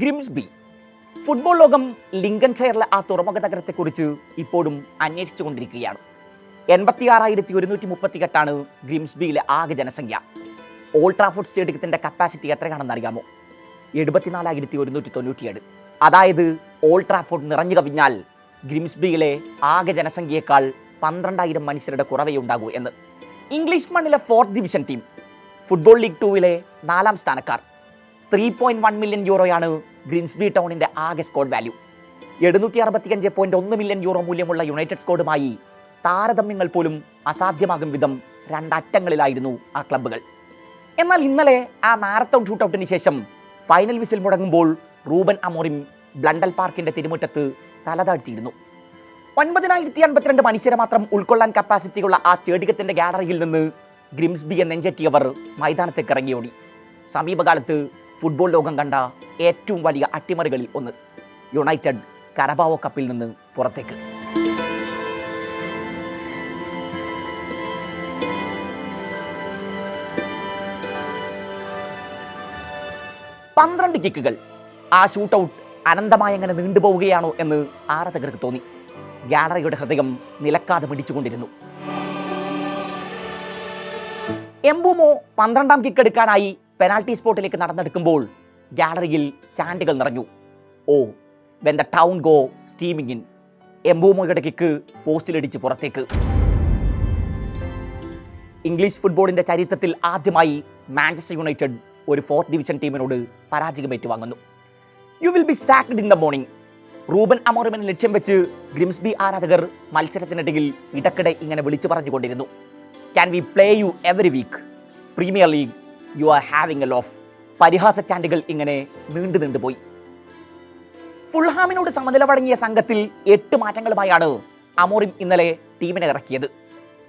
Grimsby. Football ലോകം Lincoln ഷെയറിലെ ആ തുറമുഖ നഗരത്തെക്കുറിച്ച് ഇപ്പോഴും അന്വേഷിച്ചു കൊണ്ടിരിക്കുകയാണ് എൺപത്തിയാറായിരത്തി ഒരുന്നൂറ്റി മുപ്പത്തിയെട്ടാണ് ഗ്രിംസ്ബിയിലെ ആകെ ജനസംഖ്യ. ഓൾഡ് ട്രാഫോർഡ് സ്റ്റേഡിയത്തിന്റെ കപ്പാസിറ്റി എത്രയാണെന്ന് അറിയാമോ? എഴുപത്തിനാലായിരത്തി ഒരുന്നൂറ്റി തൊണ്ണൂറ്റിയേഴ് അതായത് ഓൾഡ് ട്രാഫോർഡ് നിറഞ്ഞു കവിഞ്ഞാൽ ഗ്രിംസ്ബിയിലെ ആകെ ജനസംഖ്യയേക്കാൾ പന്ത്രണ്ടായിരം മനുഷ്യരുടെ കുറവേ ഉണ്ടാകൂ എന്ന്. ഇംഗ്ലീഷ് മണ്ണിലെ fourth division team football league ടൂവിലെ നാലാം സ്ഥാനക്കാർ ത്രീ പോയിന്റ് വൺ മില്യൺ യൂറോയാണ് ഗ്രിൻസ്ബി ടൗണിന്റെ ആകെ സ്കോഡ് വാല്യൂ എഴുന്നൂറ്റി അറുപത്തിയഞ്ച് പോയിന്റ് ഒന്ന് മില്യൺ യൂറോ മൂല്യമുള്ള യുണൈറ്റഡ് സ്കോഡുമായി താരതമ്യങ്ങൾ പോലും അസാധ്യമാകും വിധം രണ്ടറ്റങ്ങളിലായിരുന്നു ആ ക്ലബ്ബുകൾ എന്നാൽ ഇന്നലെ ആ മാരത്തോൺ ഷൂട്ടൗട്ടിന് ശേഷം ഫൈനൽ വിസിൽ മുടങ്ങുമ്പോൾ റൂബൻ അമോറിം ബ്ലണ്ടൽ പാർക്കിന്റെ തിരുമുറ്റത്ത് തലതാഴ്ത്തിയിരുന്നു. ഒൻപതിനായിരത്തി അൻപത്തിരണ്ട് മനുഷ്യരെ മാത്രം ഉൾക്കൊള്ളാൻ കപ്പാസിറ്റിയുള്ള ആ സ്റ്റേഡിയത്തിന്റെ ഗാലറിയിൽ നിന്ന് ഗ്രിംസ്ബിയെ നെഞ്ചെറ്റിയവർ മൈതാനത്തേക്ക് ഇറങ്ങിയോടി. സമീപകാലത്ത് ഫുട്ബോൾ ലോകം കണ്ട ഏറ്റവും വലിയ അട്ടിമറികളിൽ ഒന്ന് യുണൈറ്റഡ് കരബാവോ കപ്പിൽ നിന്ന് പുറത്തേക്ക്. പന്ത്രണ്ട് കിക്കുകൾ ആ ഷൂട്ട് ഔട്ട് അനന്തമായി എങ്ങനെ നീണ്ടുപോവുകയാണോ എന്ന് ആരാധകർക്ക് തോന്നി. ഗാലറിയുടെ ഹൃദയം നിലക്കാതെ പിടിച്ചുകൊണ്ടിരുന്നു. എംബുമോ പന്ത്രണ്ടാം കിക്ക് എടുക്കാനായി പെനാൽറ്റി സ്പോട്ടിലേക്ക് നടന്നെടുക്കുമ്പോൾ ഗാലറിയിൽ ചാൻഡുകൾ നിറഞ്ഞു. ഓ when the town go steaming in എംബുമോയുടെ kick പോസ്റ്റിലിടിച്ച് പുറത്തേക്ക്. ഇംഗ്ലീഷ് ഫുട്ബോളിന്റെ ചരിത്രത്തിൽ ആദ്യമായി മാഞ്ചസ്റ്റർ യുണൈറ്റഡ് ഒരു ഫോർത്ത് ഡിവിഷൻ ടീമിനോട് പരാജയം ഏറ്റുവാങ്ങുന്നു you will be sacked in the morning Ruben അമോറിമിനെ ലക്ഷ്യം വെച്ച് ഗ്രിംസ്ബി ആരാധകർ മത്സരത്തിനിടയിൽ ഇടക്കിടെ ഇങ്ങനെ വിളിച്ചു പറഞ്ഞുകൊണ്ടിരുന്നു. Can we play you every week premier league you are having a laugh പരിഹാസ ചാൻഡുകൾ ഇങ്ങനെ നീണ്ടു നീണ്ടുപോയി ഫുൾഹാമിനോട് സമനില വഴങ്ങിയ സംഘത്തിൽ എട്ട് മാറ്റങ്ങളുമായാണ് അമോറിം ഇന്നലെ ടീമിനെ ഇറക്കിയത്.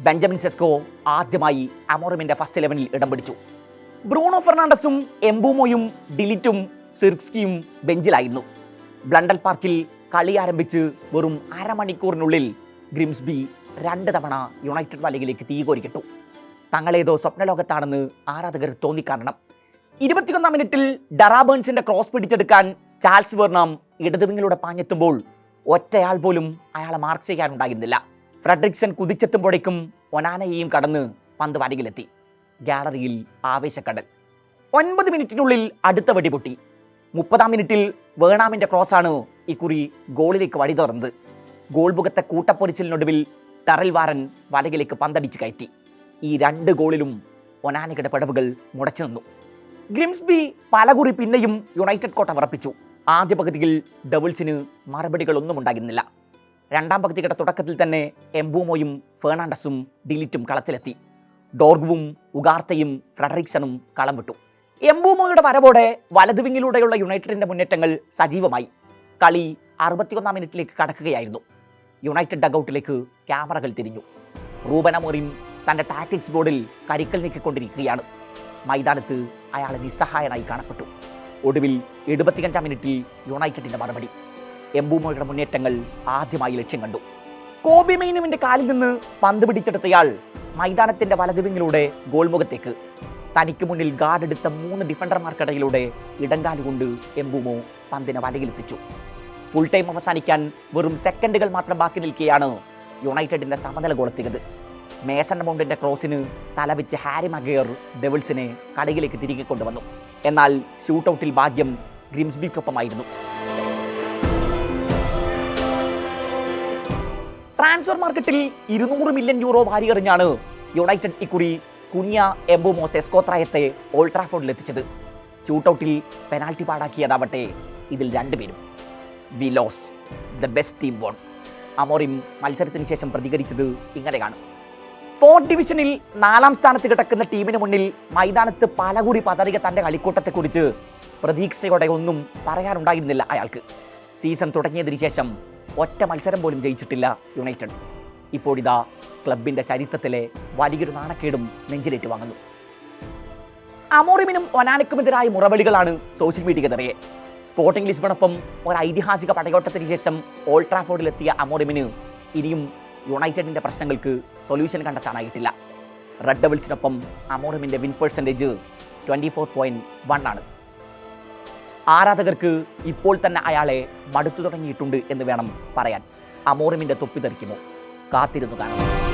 ബെഞ്ചമിൻ സെസ്കോ ആദ്യമായി അമോറിമിന്റെ ഫസ്റ്റ് ഇലവനിൽ ഇടം പിടിച്ചു. ബ്രൂണോ ഫെർണാണ്ടസും എംബൂമോയും ഡിലിറ്റും സിർക്സ്കിയും ബെഞ്ചിലായിരുന്നു. ബ്ലണ്ടൽ പാർക്കിൽ കളി ആരംഭിച്ച് വെറും അരമണിക്കൂറിനുള്ളിൽ ഗ്രിംസ്ബി രണ്ട് തവണ യുണൈറ്റഡ് വലയിലേക്ക് തീ കോരിക്കിട്ടു. തങ്ങളേതോ സ്വപ്നലോകത്താണെന്ന് ആരാധകർ തോന്നിക്കാരണം ഇരുപത്തിയൊന്നാം മിനിറ്റിൽ ഡറാബേൺസിന്റെ ക്രോസ് പിടിച്ചെടുക്കാൻ ചാൾസ് വെർണാം ഇടതുവിങ്ങിലൂടെ പാഞ്ഞെത്തുമ്പോൾ ഒറ്റയാൾ പോലും അയാളെ മാർക്ക് ചെയ്യാനുണ്ടായിരുന്നില്ല. ഫ്രെഡറിക്സൺ കുതിച്ചെത്തുമ്പോഴേക്കും ഒനാനയെയും കടന്ന് പന്ത് വരികിലെത്തി ഗാലറിയിൽ ആവേശക്കടൽ. ഒൻപത് മിനിറ്റിനുള്ളിൽ അടുത്ത വെടിപൊട്ടി. മുപ്പതാം മിനിറ്റിൽ വേണാമിന്റെ ക്രോസാണ് ഇക്കുറി ഗോളിലേക്ക് വഴി തുറന്നത് ഗോൾ മുഖത്തെ കൂട്ടപ്പൊരിച്ചിലിനൊടുവിൽ തറൽവാരൻ വലകിലേക്ക് പന്തടിച്ച് കയറ്റി. ഈ രണ്ട് ഗോളിലും ഒനാനയുടെ പിടവുകൾ മുടച്ചു നിന്നു. ഗ്രിംസ്ബി പലകുറി പിന്നെയും യുണൈറ്റഡ് കോട്ട ഉറപ്പിച്ചു ആദ്യ പകുതിയിൽ ഡബിൾസിന് മറുപടികളൊന്നും ഉണ്ടായിരുന്നില്ല. രണ്ടാം പകുതിയുടെ തുടക്കത്തിൽ തന്നെ എംബൂമോയും ഫെർണാണ്ടസും ഡിലിറ്റും കളത്തിലെത്തി. ഡോർഗുവും ഉഗാർത്തയും ഫ്രെഡറിക്സണും കളം വിട്ടു. എംബൂമോയുടെ വരവോടെ വലതുവിങ്ങിലൂടെയുള്ള യുണൈറ്റഡിന്റെ മുന്നേറ്റങ്ങൾ സജീവമായി. കളി അറുപത്തിയൊന്നാം മിനിറ്റിലേക്ക് കടക്കുകയായിരുന്നു. യുണൈറ്റഡ് ഡഗൌട്ടിലേക്ക് ക്യാമറകൾ തിരിഞ്ഞു. റൂബൻ തന്റെ ടാക്ടിക്സ് ബോർഡിൽ കരിക്കൽ നീക്കിക്കൊണ്ടിരിക്കുകയാണ്. മൈതാനത്ത് അയാൾ നിസ്സഹായനായി കാണപ്പെട്ടു. ഒടുവിൽ എഴുപത്തിയഞ്ചാം മിനിറ്റിൽ യുണൈറ്റഡിന്റെ മറുപടി. എംബൂമോയുടെ മുന്നേറ്റങ്ങൾ ആദ്യമായി ലക്ഷ്യം കണ്ടു. കോബി മെയിനുവിന്റെ കാലിൽ നിന്ന് പന്ത് പിടിച്ചെടുത്തയാൾ മൈതാനത്തിന്റെ വലതുവിങ്ങിലൂടെ ഗോൾമുഖത്തേക്ക്. തനിക്ക് മുന്നിൽ ഗാർഡ് എടുത്ത മൂന്ന് ഡിഫൻഡർമാർക്കിടയിലൂടെ ഇടങ്കാലുകൊണ്ട് എംബൂമോ പന്തിനെ വലയിലെത്തിച്ചു. ഫുൾ ടൈം അവസാനിക്കാൻ വെറും സെക്കൻഡുകൾ മാത്രം ബാക്കി നിൽക്കുകയാണ് യുണൈറ്റഡിന്റെ സമനില ഗോളെത്തിയത്. മേസൺ മൗണ്ടിന്റെ ക്രോസിന് തലവെച്ച് ഹാരി മഗേർ ഡെവിൾസിനെ കടയിലേക്ക് തിരികെ കൊണ്ടുവന്നു. എന്നാൽ ഷൂട്ടൗട്ടിൽ ഭാഗ്യം ഗ്രിംസ്ബിക്കൊപ്പമായിരുന്നു. ട്രാൻസ്ഫർ മാർക്കറ്റിൽ ഇരുന്നൂറ് മില്യൺ യൂറോ വാരിയെറിഞ്ഞാണ് യുണൈറ്റഡ് ഇക്കുറി കുഞ്ഞ എംബുമോ സെസ്കോത്രായത്തെ ഓൾഡ് ട്രാഫോർഡിൽ എത്തിച്ചത്. ഷൂട്ടൗട്ടിൽ പെനാൽറ്റി പാടാക്കിയതാവട്ടെ ഇതിൽ രണ്ടുപേരും. We lose the best team won. Amorim മത്സരത്തിന് ശേഷം പ്രതികരിച്ചത് ഇങ്ങനെയാണ്. ഫോർത്ത് ഡിവിഷനിൽ നാലാം സ്ഥാനത്ത് കിടക്കുന്ന ടീമിന് മുന്നിൽ മൈതാനത്ത് പലകുറി പതറിയ തന്റെ കളിക്കൂട്ടത്തെക്കുറിച്ച് പ്രതീക്ഷയോടെ ഒന്നും പറയാനുണ്ടായിരുന്നില്ല അയാൾക്ക്. സീസൺ തുടങ്ങിയതിന് ശേഷം ഒറ്റ മത്സരം പോലും ജയിച്ചിട്ടില്ല യുണൈറ്റഡ് ഇപ്പോഴിതാ ക്ലബിന്റെ ചരിത്രത്തിലെ വലിയൊരു നാണക്കേടും നെഞ്ചിലേറ്റ് വാങ്ങുന്നു. അമോറിമിനും ഒനാനക്കുമെതിരായ മുറവിളികളാണ് സോഷ്യൽ മീഡിയ നിറയെ. സ്പോർട്ടിംഗ് ലിസ്ബണൊപ്പം ഒരു ഐതിഹാസിക പടയോട്ടത്തിന് ശേഷം ഓൾട്രാഫോർഡിലെത്തിയ ട്രാഫോർഡിലെത്തിയ അമോറിമിന് ഇനിയും യുണൈറ്റഡിന്റെ പ്രശ്നങ്ങൾക്ക് സൊല്യൂഷൻ കണ്ടെത്താനായിട്ടില്ല. റെഡ് ഡബിൾസിനൊപ്പം അമോറമിന്റെ win percentage twenty four point one ആണ്. ആരാധകർക്ക് ഇപ്പോൾ തന്നെ അയാളെ മടുത്തു തുടങ്ങിയിട്ടുണ്ട് എന്ന് വേണം പറയാൻ. അമോറമിന്റെ തൊപ്പി തെറിക്കുമോ കാത്തിരുന്നു കാണാം